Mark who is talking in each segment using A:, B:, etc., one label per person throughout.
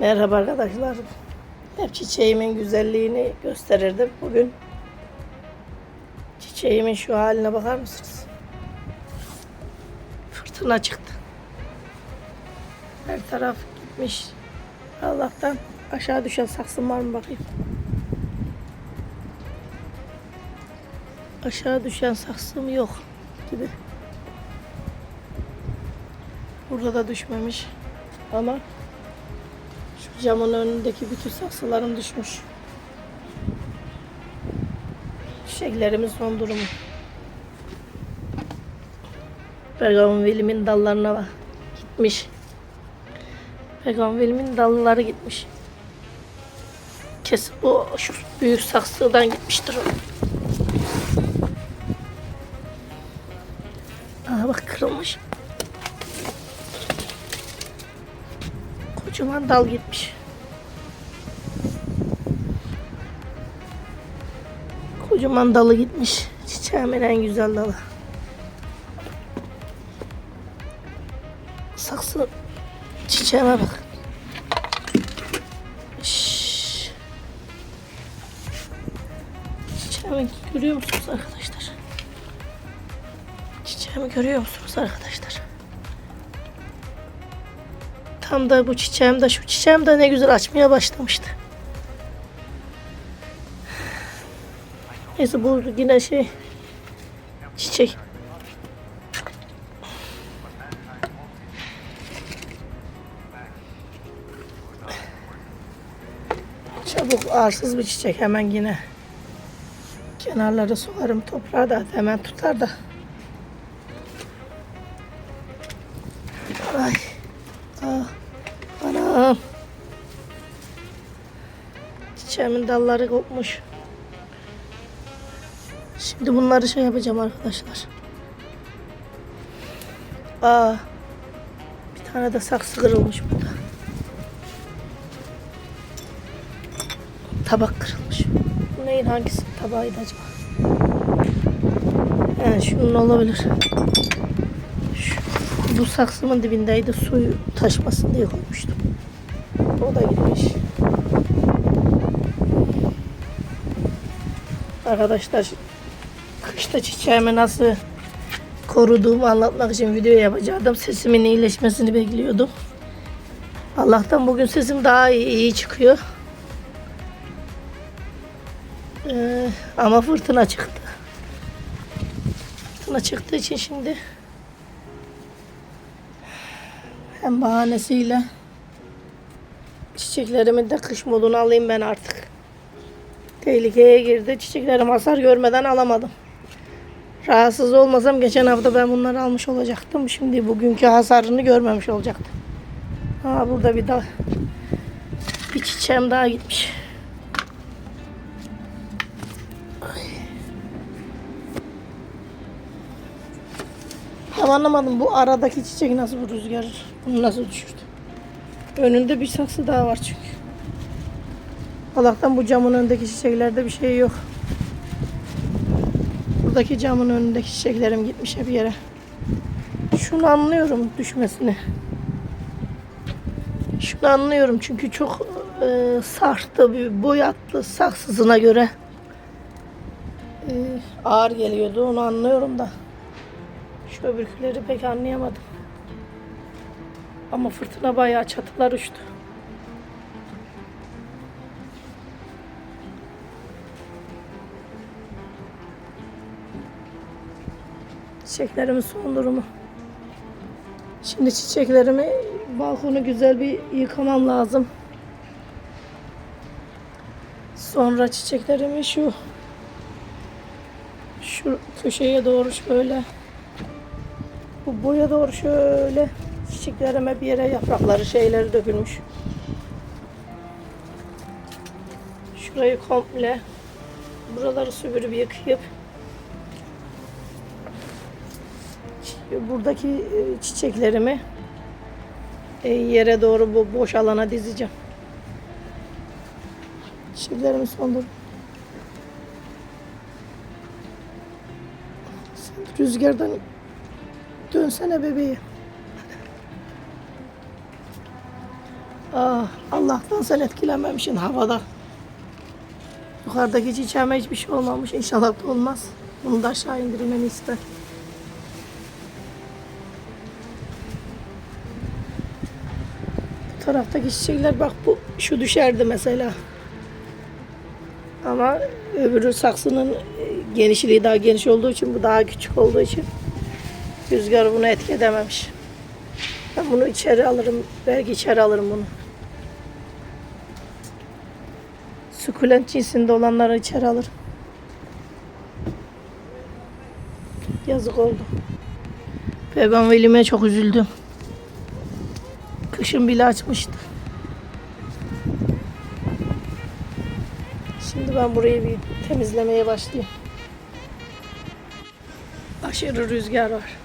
A: Merhaba arkadaşlar. Hep çiçeğimin güzelliğini gösterirdim. Bugün çiçeğimin şu haline bakar mısınız? Fırtına çıktı. Her taraf gitmiş. Allah'tan aşağı düşen saksım var mı bakayım. Aşağı düşen saksım yok gibi. Burada da düşmemiş. Ama camın önündeki bütün saksılarım düşmüş. Çiçeklerimin son durumu. Begonvilimin dallarına. Gitmiş. Begonvilimin dalları gitmiş. Kesin bu şu büyük saksıdan gitmiştir o. Kocaman dal gitmiş. Kocaman dalı gitmiş. Çiçeğimin en güzel dalı. Saksı çiçeğime bak. Şşş. Çiçeğimi görüyor musunuz arkadaşlar? Çiçeğimi görüyor musunuz arkadaşlar? Tam da bu çiçeğim de şu çiçeğim de ne güzel açmaya başlamıştı. Neyse bu yine şey çiçek. Çabuk arsız bir çiçek hemen yine. Kenarları sularım toprağı da hemen tutar da. Ay. Çiçeğimin dalları kopmuş. Şimdi bunları şey yapacağım arkadaşlar. Aa. Bir tane de saksı kırılmış burada. Tabak kırılmış. Bu neyin hangisi tabağıydı acaba? He, şunun olabilir. Şu, bu saksımın dibindeydi. Suyu taşmasın diye koymuştum. O da gitmiş. Arkadaşlar kışta çiçeğimi nasıl koruduğumu anlatmak için video yapacaktım. Sesimin iyileşmesini bekliyordum. Allah'tan bugün sesim daha iyi, iyi çıkıyor. Ee, ama fırtına çıktı. Fırtına çıktığı için şimdi hem bahanesiyle çiçeklerimin de kış modunu alayım ben artık. Tehlikeye girdi. Çiçeklerim hasar görmeden alamadım. Rahatsız olmasam geçen hafta ben bunları almış olacaktım. Şimdi bugünkü hasarını görmemiş olacaktım. Ha burada bir daha bir çiçeğim daha gitmiş. Ya anlamadım bu aradaki çiçek nasıl bu rüzgar bunu nasıl düşürdü? Önünde bir saksı daha var çünkü. Allah'tan bu camın önündeki çiçeklerde bir şey yok. Buradaki camın önündeki çiçeklerim gitmiş hep yere. Şunu anlıyorum düşmesini. Şunu anlıyorum çünkü çok e, sarhtı bir boyatlı saksısına göre e, ağır geliyordu onu anlıyorum da. Şu öbürküleri pek anlayamadım. Ama fırtına bayağı çatılar uçtu. Çiçeklerimin son durumu. Şimdi çiçeklerimi balkonu güzel bir yıkamam lazım. Sonra çiçeklerimi şu şu köşeye doğru şöyle bu boya doğru şöyle çiçeklerime bir yere yaprakları şeyleri dökülmüş. Şurayı komple buraları süpürüp yıkayıp buradaki e, çiçeklerimi e, yere doğru bu boş alana dizeceğim. Çiçeklerimi sondur. Sen rüzgardan dönsene bebeğim. Ah, Allah'tan sen etkilenmemişsin havada. Yukarıdaki çiçeğime hiçbir şey olmamış. İnşallah da olmaz. Bunu da aşağı indirmeni ister. Taraftaki çiçekler bak bu şu düşerdi mesela. Ama öbürü saksının e, genişliği daha geniş olduğu için bu daha küçük olduğu için rüzgar bunu etki edememiş. Ben bunu içeri alırım. Belki içeri alırım bunu. Sukulent cinsinde olanları içeri alırım. Yazık oldu. Ve ben velime çok üzüldüm. Kışın bile açmıştı. Şimdi ben burayı bir temizlemeye başlayayım. Aşırı rüzgar var.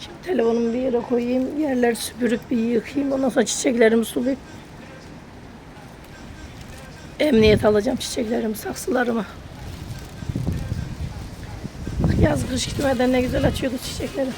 A: Şimdi telefonumu bir yere koyayım. Yerler süpürüp bir yıkayayım. Ondan sonra çiçeklerimi sulayıp emniyet alacağım çiçeklerimi, saksılarımı. Yaz kış gitmeden ne güzel açıyordu çiçekleri.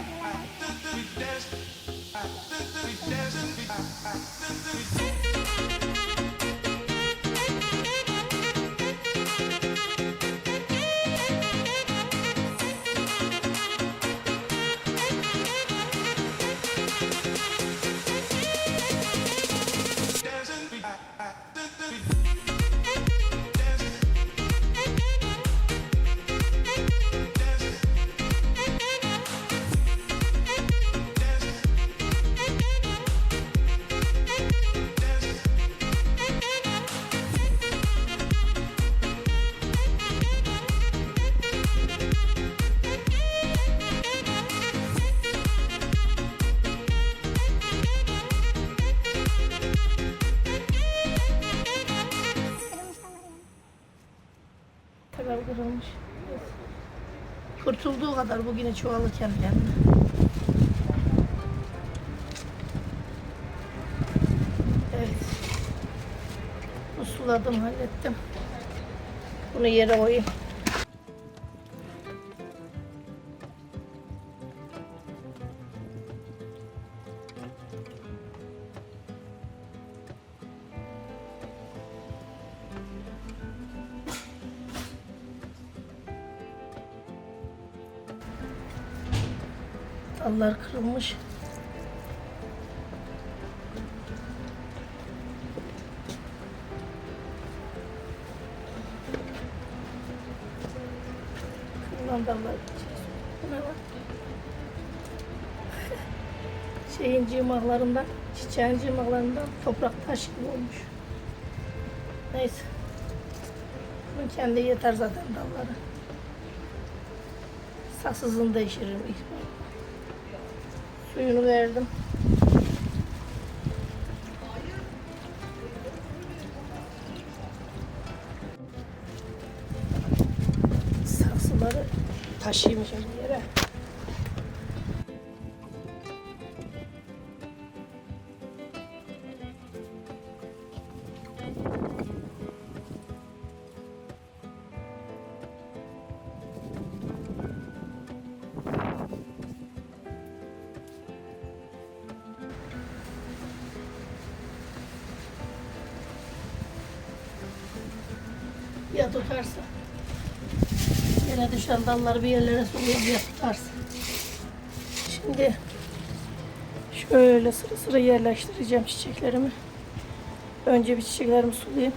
A: i danced, we danced, we danced. Kurtulduğu kadar bu yine çoğalır kendi kendine. Evet. Bu suladım, hallettim. Bunu yere koyayım. Dallar kırılmış. Kırılan dallar. Bu ne var? Şeyin cımaklarından, çiçeğin cımaklarından toprak taş gibi olmuş. Neyse. Bunun kendi yeter zaten dalları. Saksızını değiştiririm ilk. Suyunu verdim. Saksıları taşıyayım şimdi yere. Ya tutarsa. Yere düşen dalları bir yerlere sulayıp ya tutarsa. Şimdi şöyle sıra sıra yerleştireceğim çiçeklerimi. Önce bir çiçeklerimi sulayayım.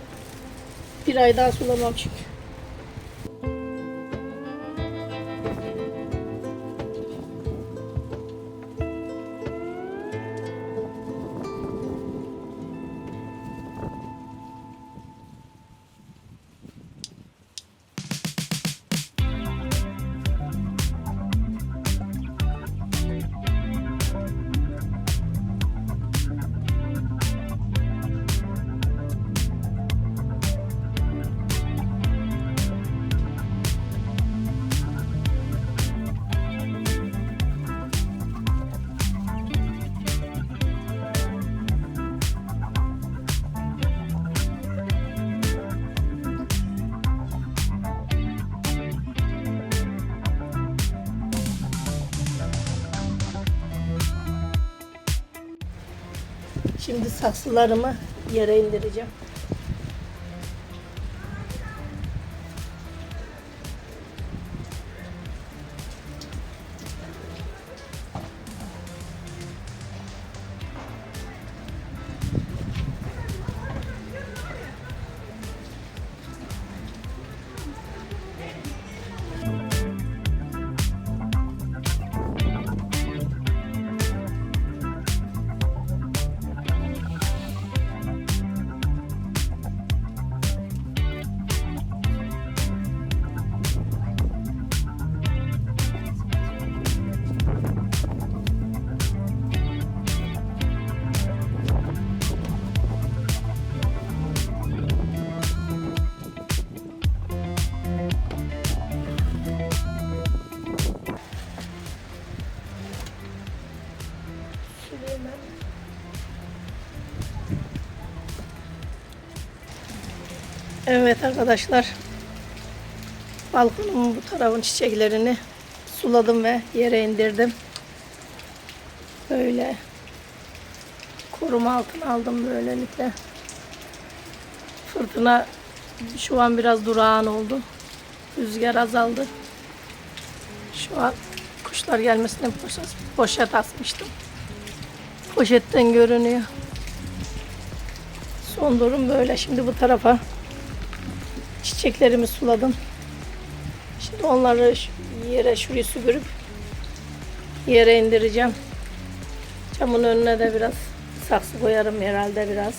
A: Bir ay daha sulamam çünkü. Saksılarımı yere indireceğim. Evet arkadaşlar. Balkonumun bu tarafın çiçeklerini suladım ve yere indirdim. Böyle koruma altına aldım böylelikle. Fırtına şu an biraz durağan oldu. Rüzgar azaldı. Şu an kuşlar gelmesine poşet, poşet asmıştım. Poşetten görünüyor. Son durum böyle. Şimdi bu tarafa çiçeklerimi suladım. Şimdi onları yere şuraya süpürüp yere indireceğim. Camın önüne de biraz saksı koyarım herhalde biraz.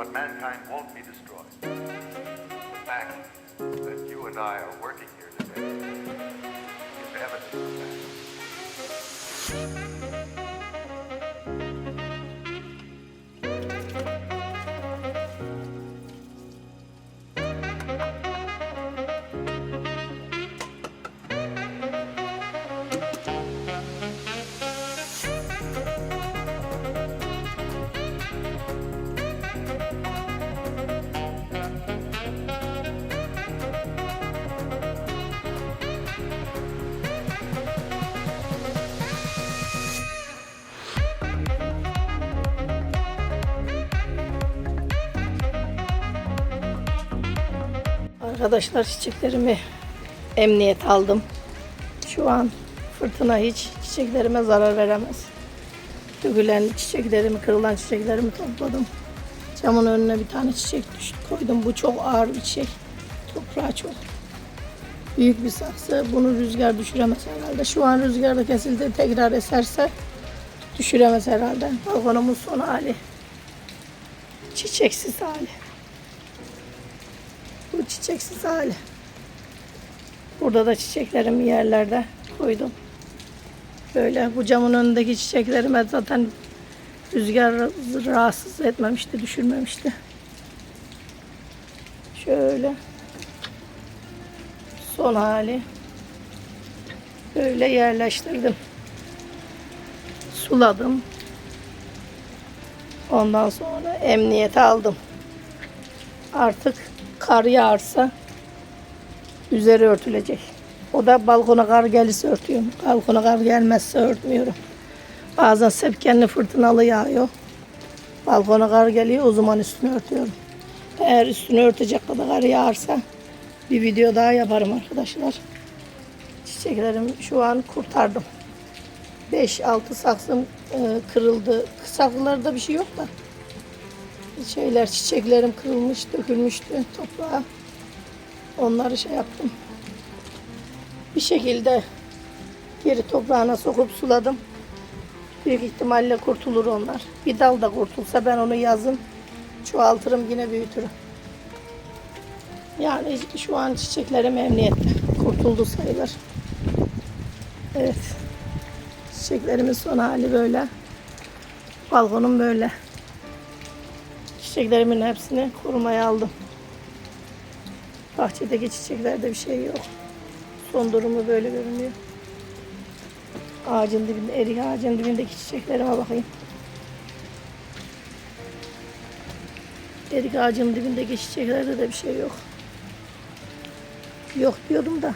B: But mankind won't be destroyed. The fact that you and I are working here today
A: Arkadaşlar çiçeklerimi emniyet aldım. Şu an fırtına hiç çiçeklerime zarar veremez. Dökülen çiçeklerimi, kırılan çiçeklerimi topladım. Camın önüne bir tane çiçek düştü, koydum. Bu çok ağır bir çiçek. Toprağı çok. Büyük bir saksı. Bunu rüzgar düşüremez herhalde. Şu an rüzgarda kesildi. Tekrar eserse düşüremez herhalde. Balkonumun son hali. Çiçeksiz hali. Bu çiçeksiz hali. Burada da çiçeklerimi yerlerde koydum. Böyle bu camın önündeki çiçeklerime zaten rüzgar rahatsız etmemişti, düşürmemişti. Şöyle. Son hali. Böyle yerleştirdim. Suladım. Ondan sonra emniyete aldım. Artık kar yağarsa üzeri örtülecek. O da balkona kar gelirse örtüyorum. Balkona kar gelmezse örtmüyorum. Bazen sepkenli fırtınalı yağıyor. Balkona kar geliyor o zaman üstünü örtüyorum. Eğer üstünü örtecek kadar kar yağarsa bir video daha yaparım arkadaşlar. Çiçeklerim şu an kurtardım. 5-6 saksım e, kırıldı. Saksılarda bir şey yok da şeyler çiçeklerim kırılmış, dökülmüştü toprağa. Onları şey yaptım. Bir şekilde geri toprağına sokup suladım. Büyük ihtimalle kurtulur onlar. Bir dal da kurtulsa ben onu yazın çoğaltırım yine büyütürüm. Yani şu an çiçeklerim emniyette. Kurtuldu sayılır. Evet. Çiçeklerimin son hali böyle. Balkonum böyle. Çiçeklerimin hepsini korumaya aldım. Bahçedeki çiçeklerde bir şey yok. Son durumu böyle görünüyor. Ağacın dibinde, erik ağacın dibindeki çiçeklerime bakayım. Erik ağacın dibindeki çiçeklerde de bir şey yok. Yok diyordum da.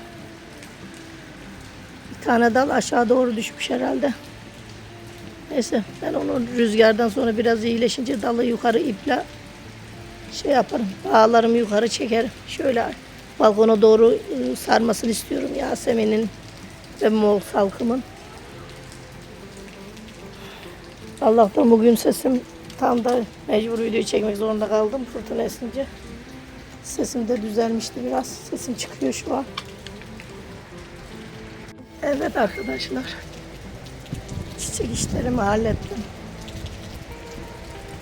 A: Bir tane dal aşağı doğru düşmüş herhalde. Neyse ben onu rüzgardan sonra biraz iyileşince dalı yukarı iple şey yaparım. Bağlarımı yukarı çekerim. Şöyle balkona doğru ıı, sarmasını istiyorum Yasemin'in ve Moğol salkımın. Allah'tan bugün sesim tam da mecbur video çekmek zorunda kaldım fırtına esince. Sesim de düzelmişti biraz. Sesim çıkıyor şu an. Evet arkadaşlar. Çiçek işlerimi hallettim.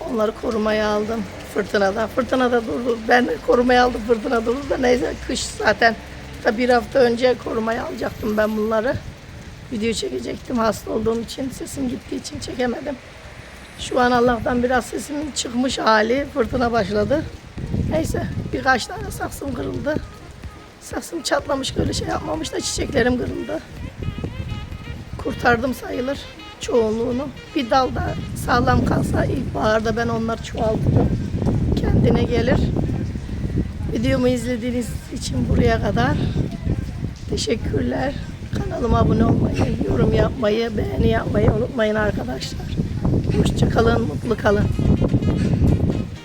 A: Onları korumaya aldım fırtınada. Fırtınada durdu. Ben korumaya aldım fırtına durdu da neyse kış zaten da bir hafta önce korumaya alacaktım ben bunları. Video çekecektim hasta olduğum için sesim gittiği için çekemedim. Şu an Allah'tan biraz sesimin çıkmış hali fırtına başladı. Neyse birkaç tane saksım kırıldı. Saksım çatlamış böyle şey yapmamış da çiçeklerim kırıldı. Kurtardım sayılır çoğunluğunu. Bir dal da sağlam kalsa ilkbaharda ben onları çoğaltırım. Kendine gelir. Videomu izlediğiniz için buraya kadar teşekkürler. Kanalıma abone olmayı, yorum yapmayı, beğeni yapmayı unutmayın arkadaşlar. Hoşça kalın, mutlu kalın.